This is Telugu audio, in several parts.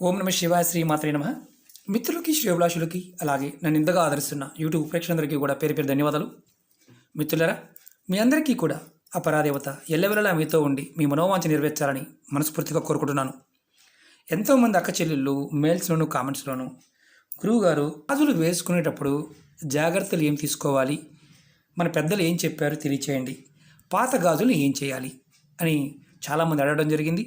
ఓం నమ శివాయ శ్రీమాత్రే నమ. మిత్రులకి శ్రేభిలాషులకి అలాగే నన్ను ఇంతగా ఆదరిస్తున్న యూట్యూబ్ ప్రేక్షకులందరికీ కూడా పేరు పేరు ధన్యవాదాలు. మిత్రులరా మీ అందరికీ కూడా అపరాదేవత ఎల్లవెల్లలా మీతో ఉండి మీ మనోవాంఛ నెరవేర్చాలని మనస్ఫూర్తిగా కోరుకుంటున్నాను. ఎంతోమంది అక్క చెల్లెళ్ళు మెయిల్స్లోను కామెంట్స్లోను గురువుగారు గాజులు వేసుకునేటప్పుడు జాగ్రత్తలు ఏం తీసుకోవాలి మన పెద్దలు ఏం చెప్పారో తెలియచేయండి పాత గాజులు ఏం చేయాలి అని చాలామంది అడగడం జరిగింది.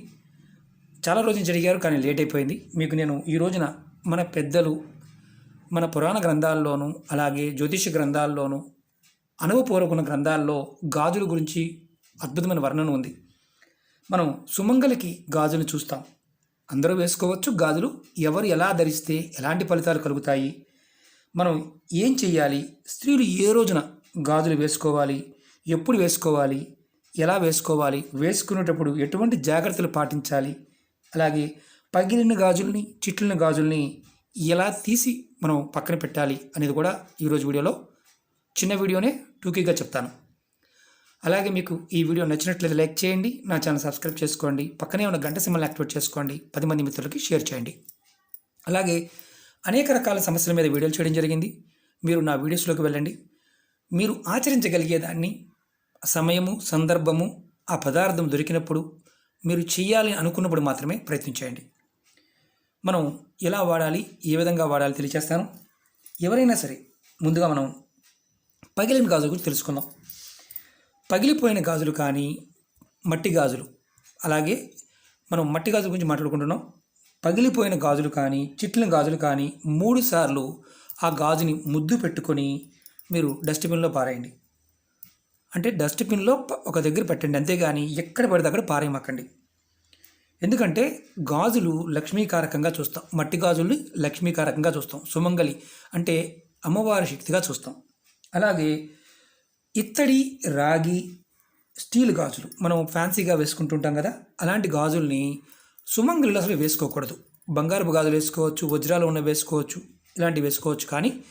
చాలా రోజులు జరిగారు కానీ లేట్ అయిపోయింది. మీకు నేను ఈ రోజున మన పెద్దలు మన పురాణ గ్రంథాల్లోనూ అలాగే జ్యోతిష గ్రంథాల్లోనూ అనుభవపూర్వకున్న గ్రంథాల్లో గాజుల గురించి అద్భుతమైన వర్ణన ఉంది. మనం సుమంగలికి గాజులు చూస్తాం. అందరూ వేసుకోవచ్చు. గాజులు ఎవరు ఎలా ధరిస్తే ఎలాంటి ఫలితాలు కలుగుతాయి? మనం ఏం చేయాలి స్త్రీలు ఏ రోజున గాజులు వేసుకోవాలి? ఎప్పుడు వేసుకోవాలి? ఎలా వేసుకోవాలి? వేసుకునేటప్పుడు ఎటువంటి జాగ్రత్తలు పాటించాలి? అలాగే పగిలిన గాజుల్ని చిట్లిన గాజుల్ని ఎలా తీసి మనం పక్కన పెట్టాలి అనేది కూడా ఈరోజు వీడియోలో చిన్న వీడియోనే టూకీగా చెప్తాను. అలాగే మీకు ఈ వీడియో నచ్చినట్లయితే లైక్ చేయండి నా ఛానల్ సబ్స్క్రైబ్ చేసుకోండి పక్కనే ఉన్న గంట సింబల్ యాక్టివేట్ చేసుకోండి పది మంది మిత్రులకి షేర్ చేయండి. అలాగే అనేక రకాల సమస్యల మీద వీడియోలు చేయడం జరిగింది. మీరు నా వీడియోస్లోకి వెళ్ళండి. మీరు ఆచరించగలిగేదాన్ని సమయము సందర్భము ఆ పదార్థం దొరికినప్పుడు మీరు చేయాలి అనుకున్నప్పుడు మాత్రమే ప్రయత్నించేయండి మనం ఎలా వాడాలి ఏ విధంగా వాడాలి తెలియచేస్తాను. ఎవరైనా సరే ముందుగా మనం పగిలిన గాజుల గురించి తెలుసుకుందాం. పగిలిపోయిన గాజులు కానీ మట్టి గాజులు అలాగే మనం మట్టి గాజుల గురించి మాట్లాడుకుంటున్నాం. పగిలిపోయిన గాజులు కానీ చిట్లిన గాజులు కానీ మూడు సార్లు ఆ గాజుని ముద్దు పెట్టుకొని మీరు డస్ట్బిన్లో పారేయండి. అంటే డస్ట్బిన్లో ఒక దగ్గర పెట్టండి అంతేగాని ఎక్కడ పడితే అక్కడ పారేయమాకండి. ఎందుకంటే గాజులు లక్ష్మీకారకంగా చూస్తాం. మట్టి గాజుల్ని లక్ష్మీకారకంగా చూస్తాం. సుమంగలి అంటే అమ్మవారి శక్తిగా చూస్తాం. అలాగే ఇత్తడి రాగి స్టీల్ గాజులు మనం ఫ్యాన్సీగా వేసుకుంటుంటాం కదా అలాంటి గాజుల్ని సుమంగలిలో అసలు వేసుకోకూడదు. బంగారపు గాజులు వేసుకోవచ్చు వజ్రాలు ఉన్న వేసుకోవచ్చు ఇలాంటివి వేసుకోవచ్చు. కానీ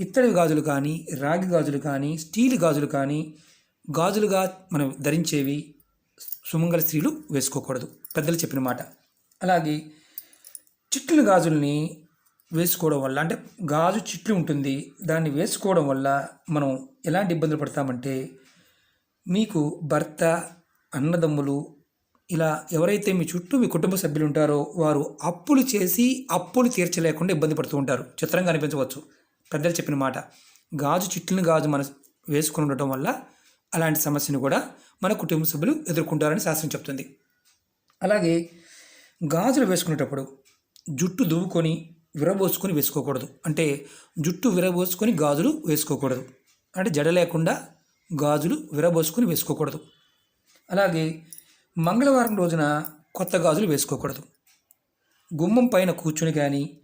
ఇత్తడి గాజులు కానీ రాగి గాజులు కానీ స్టీల్ గాజులు కానీ గాజులుగా మనం ధరించేవి సుమంగళ స్త్రీలు వేసుకోకూడదు. పెద్దలు చెప్పిన మాట. అలాగే చిట్ల గాజుల్ని వేసుకోవడం వల్ల అంటే గాజు చిట్లు ఉంటుంది. దాన్ని వేసుకోవడం వల్ల మనం ఎలాంటి ఇబ్బందులు పడతామంటే మీకు భర్త అన్నదమ్ములు ఇలా ఎవరైతే మీ చుట్టూ మీ కుటుంబ సభ్యులు ఉంటారో వారు అప్పులు చేసి అప్పులు తీర్చలేకుండా ఇబ్బంది పడుతూ ఉంటారు. చిత్రంగా అనిపించవచ్చు. పెద్దలు చెప్పిన మాట. గాజు చిట్లని గాజు మన వేసుకుని ఉండటం వల్ల అలాంటి సమస్యను కూడా మన కుటుంబ సభ్యులు ఎదుర్కొంటారని శాస్త్రం చెప్తుంది. అలాగే గాజులు వేసుకునేటప్పుడు జుట్టు దువ్వుకొని విరబోసుకొని వేసుకోకూడదు. అంటే జుట్టు విరబోసుకొని గాజులు వేసుకోకూడదు. అంటే జడ లేకుండా గాజులు విరబోసుకొని వేసుకోకూడదు. అలాగే మంగళవారం రోజున కొత్త గాజులు వేసుకోకూడదు. గుమ్మం పైన కూర్చుని కానీ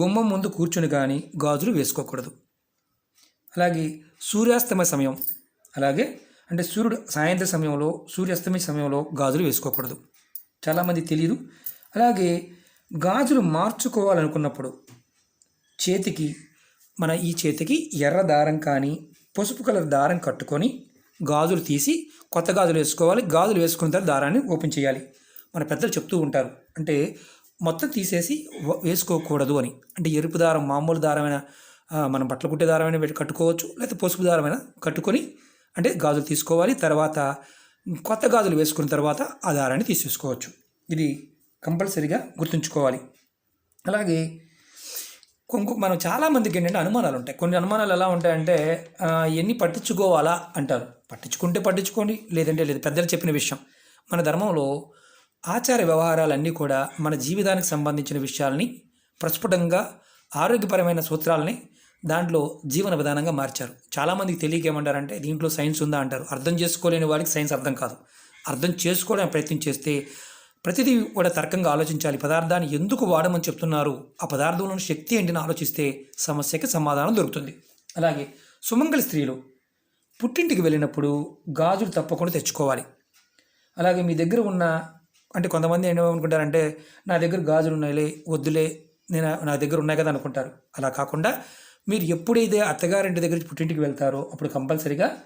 గుమ్మం ముందు కూర్చుని కానీ గాజులు వేసుకోకూడదు. అలాగే సూర్యాస్తమయ సమయం అలాగే అంటే సూర్యుడు సాయంత్ర సమయంలో సూర్యాస్తమయ సమయంలో గాజులు వేసుకోకూడదు. చాలామంది తెలియదు. అలాగే గాజులు మార్చుకోవాలనుకున్నప్పుడు చేతికి మన ఈ చేతికి ఎర్ర దారం కానీ పసుపు కలర్ దారం కట్టుకొని గాజులు తీసి కొత్త గాజులు వేసుకోవాలి. గాజులు వేసుకున్న తర్వాత దారాన్ని ఓపెన్ చేయాలి. మన పెద్దలు చెప్తూ ఉంటారు. అంటే మొత్తం తీసేసి వేసుకోకూడదు అని. అంటే ఎరుపు దారం మామూలు దారమైన మనం బట్టలు కుట్టే దారమైన కట్టుకోవచ్చు. లేకపోతే పసుపు దారమైన కట్టుకొని అంటే గాజులు తీసుకోవాలి తర్వాత కొత్త గాజులు వేసుకున్న తర్వాత ఆ దారాన్ని తీసేసుకోవచ్చు. ఇది కంపల్సరీగా గుర్తుంచుకోవాలి. అలాగే కొంకు మనం చాలామందికి ఏంటంటే అనుమానాలు ఉంటాయి. కొన్ని అనుమానాలు ఎలా ఉంటాయంటే ఎన్ని పట్టించుకోవాలా అంటారు. పట్టించుకుంటే పట్టించుకోండి లేదంటే లేదు. పెద్దలు చెప్పిన విషయం. మన ధర్మంలో ఆచార వ్యవహారాలన్నీ కూడా మన జీవితానికి సంబంధించిన విషయాల్ని ప్రస్ఫుటంగా ఆరోగ్యపరమైన సూత్రాలని దాంట్లో జీవన విధానంగా మార్చారు. చాలామందికి తెలియక ఏమంటారంటే దీంట్లో సైన్స్ ఉందా? అంటారు. అర్థం చేసుకోలేని వారికి సైన్స్ అర్థం కాదు. అర్థం చేసుకోవడానికి ప్రయత్నం చేస్తే ప్రతిదీ కూడా తర్కంగా ఆలోచించాలి. పదార్థాన్ని ఎందుకు వాడమని చెప్తున్నారు? ఆ పదార్థంలోని శక్తి ఏంటిని ఆలోచిస్తే సమస్యకి సమాధానం దొరుకుతుంది. అలాగే సుమంగళి స్త్రీలు పుట్టింటికి వెళ్ళినప్పుడు గాజులు తప్పకుండా తెచ్చుకోవాలి. అలాగే మీ దగ్గర ఉన్న అంటే కొంతమంది ఏమనుకుంటారంటే నా దగ్గర గాజులు ఉన్నాయిలే వద్దులే నేను నా దగ్గర ఉన్నాయి కదా అనుకుంటారు. అలా కాకుండా మీరు ఎప్పుడైతే అత్తగారింటి దగ్గర నుంచి పుట్టింటికి వెళ్తారో అప్పుడు కంపల్సరీగా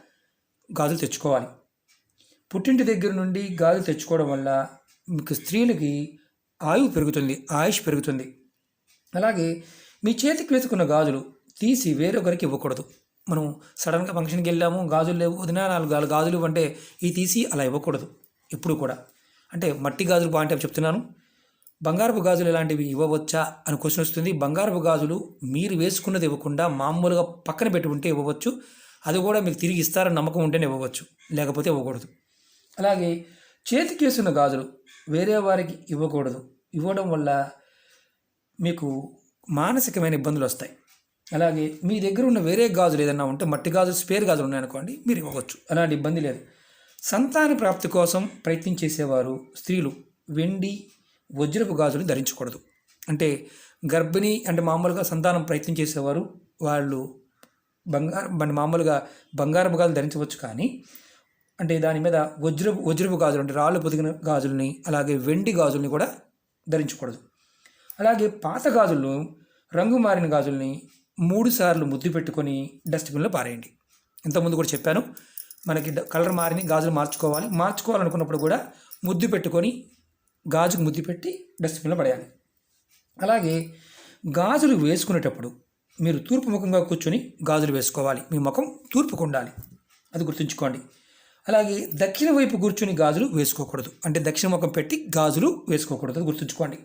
గాజులు తెచ్చుకోవాలి. పుట్టింటి దగ్గర నుండి గాజులు తెచ్చుకోవడం వల్ల మీకు స్త్రీలకి ఆయువు పెరుగుతుంది ఆయుష్ పెరుగుతుంది. అలాగే మీ చేతికి వేసుకున్న గాజులు తీసి వేరొకరికి ఇవ్వకూడదు. మనం సడన్గా ఫంక్షన్కి వెళ్ళాము గాజులు లేవు వదిన నాలుగు గాజులు అంటే ఈ తీసి అలా ఇవ్వకూడదు. ఎప్పుడు కూడా. అంటే మట్టి గాజులు బాగుంటే చెప్తున్నాను. బంగారపు గాజులు ఇలాంటివి ఇవ్వవచ్చా అని క్వశ్చన్ వస్తుంది. బంగారపు గాజులు మీరు వేసుకున్నది ఇవ్వకుండా మామూలుగా పక్కన పెట్టి ఉంటే ఇవ్వవచ్చు. అది కూడా మీకు తిరిగి ఇస్తారని నమ్మకం ఉంటేనే ఇవ్వవచ్చు. లేకపోతే ఇవ్వకూడదు. అలాగే చేతికి వేసిన గాజులు వేరే వారికి ఇవ్వకూడదు. ఇవ్వడం వల్ల మీకు మానసికమైన ఇబ్బందులు వస్తాయి. అలాగే మీ దగ్గర ఉన్న వేరే గాజులు ఏదైనా ఉంటే మట్టి గాజులు స్పేర్ గాజులు ఉన్నాయనుకోండి మీరు ఇవ్వవచ్చు. అలాంటి ఇబ్బంది లేదు. సంతాన ప్రాప్తి కోసం ప్రయత్నం చేసేవారు స్త్రీలు వెండి వజ్రపు గాజులు ధరించకూడదు. అంటే గర్భిణి అంటే మామూలుగా సంతానం ప్రయత్నం చేసేవారు వాళ్ళు బంగారం మన మామూలుగా బంగారపు గాజులు ధరించవచ్చు కానీ అంటే దాని మీద వజ్రపు వజ్రపు గాజులు అంటే రాళ్ళు పొదిగిన గాజుల్ని అలాగే వెండి గాజుల్ని కూడా ధరించకూడదు. అలాగే పాత గాజులు రంగు మారిన గాజుల్ని మూడు సార్లు ముద్దు పెట్టుకొని డస్ట్బిన్లో పారేయండి. ఇంతకుముందు కూడా చెప్పాను మనకి కలర్ మారిన గాజులు మార్చుకోవాలి. మార్చుకోవాలనుకున్నప్పుడు కూడా ముద్దు పెట్టుకొని గాజుకు ముద్దు పెట్టి డస్ట్బిన్లో పడేయాలి. అలాగే గాజులు వేసుకునేటప్పుడు మీరు తూర్పు ముఖంగా కూర్చొని గాజులు వేసుకోవాలి. మీ ముఖం తూర్పుకు ఉండాలి. అది గుర్తుంచుకోండి. అలాగే దక్షిణ వైపు కూర్చొని గాజులు వేసుకోకూడదు. అంటే దక్షిణ ముఖం పెట్టి గాజులు వేసుకోకూడదు. అది గుర్తుంచుకోండి.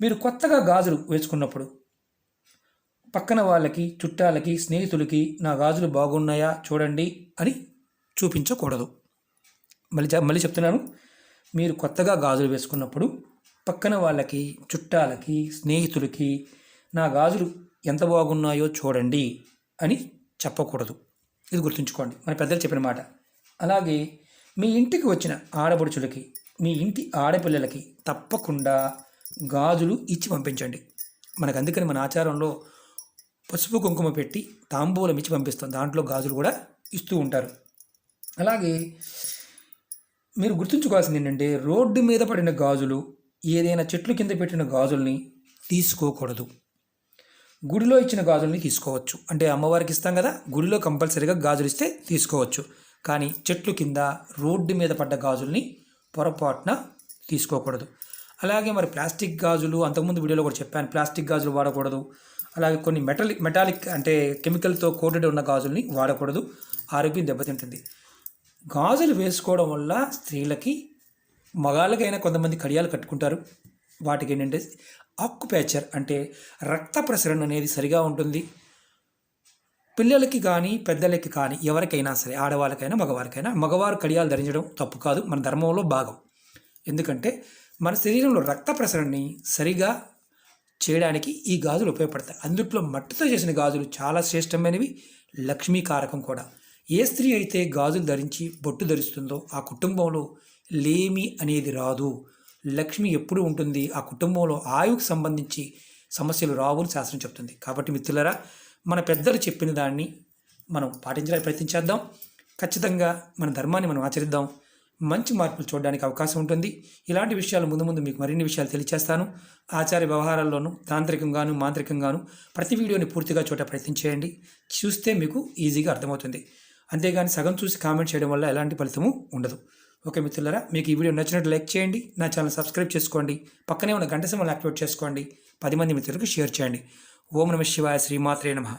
మీరు కొత్తగా గాజులు వేసుకున్నప్పుడు పక్కన వాళ్ళకి చుట్టాలకి స్నేహితులకి నా గాజులు బాగున్నాయా చూడండి అని చూపించకూడదు. మళ్ళీ మళ్ళీ చెప్తున్నాను. మీరు కొత్తగా గాజులు వేసుకున్నప్పుడు పక్కన వాళ్ళకి చుట్టాలకి స్నేహితులకి నా గాజులు ఎంత బాగున్నాయో చూడండి అని చెప్పకూడదు. ఇది గుర్తుంచుకోండి. మన పెద్దలు చెప్పిన మాట. అలాగే మీ ఇంటికి వచ్చిన ఆడపడుచులకి మీ ఇంటి ఆడపిల్లలకి తప్పకుండా గాజులు ఇచ్చి పంపించండి. మనకు అందుకని మన ఆచారంలో పసుపు కుంకుమ పెట్టి తాంబూలం ఇచ్చి పంపిస్తాం. దాంట్లో గాజులు కూడా ఇస్తూ ఉంటారు. అలాగే మీరు గుర్తుంచుకోవాల్సింది ఏంటంటే రోడ్డు మీద పడిన గాజులు ఏదైనా చెట్లు కింద పెట్టిన గాజుల్ని తీసుకోకూడదు. గుడిలో ఇచ్చిన గాజుల్ని తీసుకోవచ్చు. అంటే అమ్మవారికి ఇస్తాం కదా గుడిలో కంపల్సరీగా గాజులు ఇస్తే తీసుకోవచ్చు. కానీ చెట్లు కింద రోడ్డు మీద పడ్డ గాజుల్ని పొరపాటున తీసుకోకూడదు. అలాగే మరి ప్లాస్టిక్ గాజులు అంతకుముందు వీడియోలో కూడా చెప్పాను ప్లాస్టిక్ గాజులు వాడకూడదు. అలాగే కొన్ని మెటలిక్ మెటాలిక్ అంటే కెమికల్తో కోటెడ్ ఉన్న గాజుల్ని వాడకూడదు. ఆరోగ్యం దెబ్బతింటుంది. గాజులు వేసుకోవడం వల్ల స్త్రీలకి మగాళ్ళకైనా కొంతమంది కడియాలు కట్టుకుంటారు. వాటికి ఏంటంటే ఆక్యుపేచర్ అంటే రక్త ప్రసరణ అనేది సరిగా ఉంటుంది. పిల్లలకి కానీ పెద్దలకి కానీ ఎవరికైనా సరే ఆడవాళ్ళకైనా మగవారికైనా మగవారు కడియాలు ధరించడం తప్పు కాదు మన ధర్మంలో భాగం. ఎందుకంటే మన శరీరంలో రక్త ప్రసరణని సరిగా చేయడానికి ఈ గాజులు ఉపయోగపడతాయి. అందుట్లో మట్టితో చేసిన గాజులు చాలా శ్రేష్టమైనవి లక్ష్మీకారకం కూడా. ఏ స్త్రీ అయితే గాజులు ధరించి బొట్టు ధరిస్తుందో ఆ కుటుంబంలో లేమి అనేది రాదు. లక్ష్మి ఎప్పుడు ఉంటుంది? ఆ కుటుంబంలో ఆయువుకు సంబంధించి సమస్యలు రావు అని శాస్త్రం చెప్తుంది. కాబట్టి మిత్రులరా మన పెద్దలు చెప్పిన దాన్ని మనం పాటించడానికి ప్రయత్నించేద్దాం ఖచ్చితంగా మన ధర్మాన్ని మనం ఆచరిద్దాం. మంచి మార్పులు చూడడానికి అవకాశం ఉంటుంది. ఇలాంటి విషయాలు ముందు ముందు మీకు మరిన్ని విషయాలు తెలియచేస్తాను. ఆచార్య వ్యవహారాల్లోనూ తాంత్రికంగాను మాంత్రికంగాను ప్రతి వీడియోని పూర్తిగా చూడ ప్రయత్నం చేయండి. చూస్తే మీకు ఈజీగా అర్థమవుతుంది. అంతేగాని సగం చూసి కామెంట్ చేయడం వల్ల ఎలాంటి ఫలితము ఉండదు. ఓకే మిత్రులారా మీకు ఈ వీడియో నచ్చినట్టు లైక్ చేయండి. నా ఛానల్ సబ్స్క్రైబ్ చేసుకోండి. పక్కనే ఉన్న గంట సింబల్ యాక్టివేట్ చేసుకోండి. పది మంది మిత్రులకు షేర్ చేయండి. ఓం నమ శివాయ శ్రీమాత్రే నమః.